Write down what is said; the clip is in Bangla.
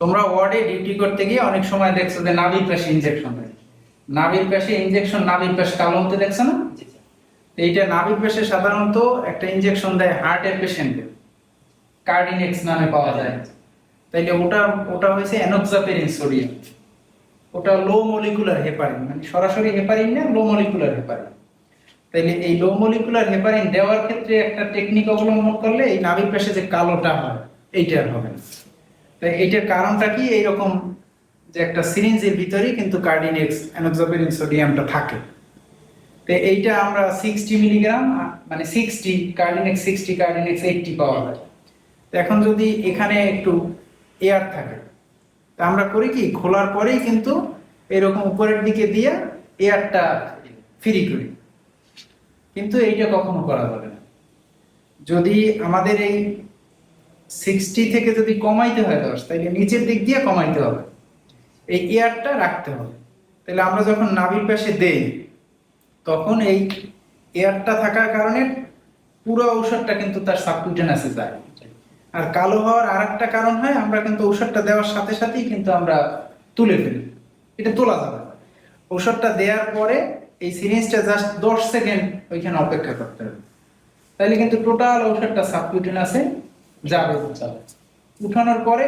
তোমরা ওয়ার্ডে ডিউটি করতে গিয়ে অনেক সময় দেখছ যে নাভির পাশে ইনজেকশন দেয় নাভির পাশে ইনজেকশন নাভির পাশে কালো হতে দেখছ না? এইটা নাভির পাশে সাধারণত একটা ইনজেকশন দেয় হার্টের পেশেন্টে কার্ডিনেক্স নামে পাওয়া যায়। তাইলে ওটা ওটা হয়েছে অ্যানোক্সাপেরিন সোডিয়াম ওটা লো মলিকুলার হেপারিন মানে সরাসরি হেপারিন না লো মলিকুলার হেপারিন তাইলে এই লো মলিকুলার হেপারিন দেওয়ার ক্ষেত্রে একটা টেকনিক অবলম্বন করলে এই নাভির পাশে যে কালোটা হয়, এইটা আর হবে না। তাই এইটার কারণটা কি? এইরকম যে একটা সিরিঞ্জের ভিতরেই কিন্তু কার্ডিনেক্স অ্যানোক্সাপেরিন সোডিয়ামটা থাকে। তো এইটা আমরা সিক্সটি মিলিগ্রাম মানে sixty Cardinex sixty Cardinex eighty পাওয়া যায়। তো এখন যদি এখানে একটু এয়ার থাকে, তা আমরা করি কি? খোলার পরেই কিন্তু এরকম উপরের দিকে দিয়ে এয়ারটা ফ্রি করি। কিন্তু এইটা কখনো করা যাবে না। যদি আমাদের এই সিক্সটি থেকে যদি কমাইতে হয় দশ তাহলে নিচের দিক দিয়ে কমাইতে হবে। এই এয়ারটা রাখতে হবে। তাহলে আমরা যখন নাভির পাশে দেই, তখন এই এয়ারটা থাকার কারণে পুরো ঔষধটা কিন্তু তার সাবকুটেনাসে যায়। আর কালো হওয়ার আর একটা কারণ হয়, আমরা কিন্তু ঔষধটা দেওয়ার সাথে সাথেই কিন্তু আমরা তুলে ফেলি। এটা তোলা যাবে ঔষধটা দেওয়ার পরে এই সিরিঞ্জটা জাস্ট দশ সেকেন্ড ওইখানে অপেক্ষা করতে হবে। তাহলে কিন্তু টোটাল ঔষধটা সাবকুটেনাসে যাবে। উঠানোর পরে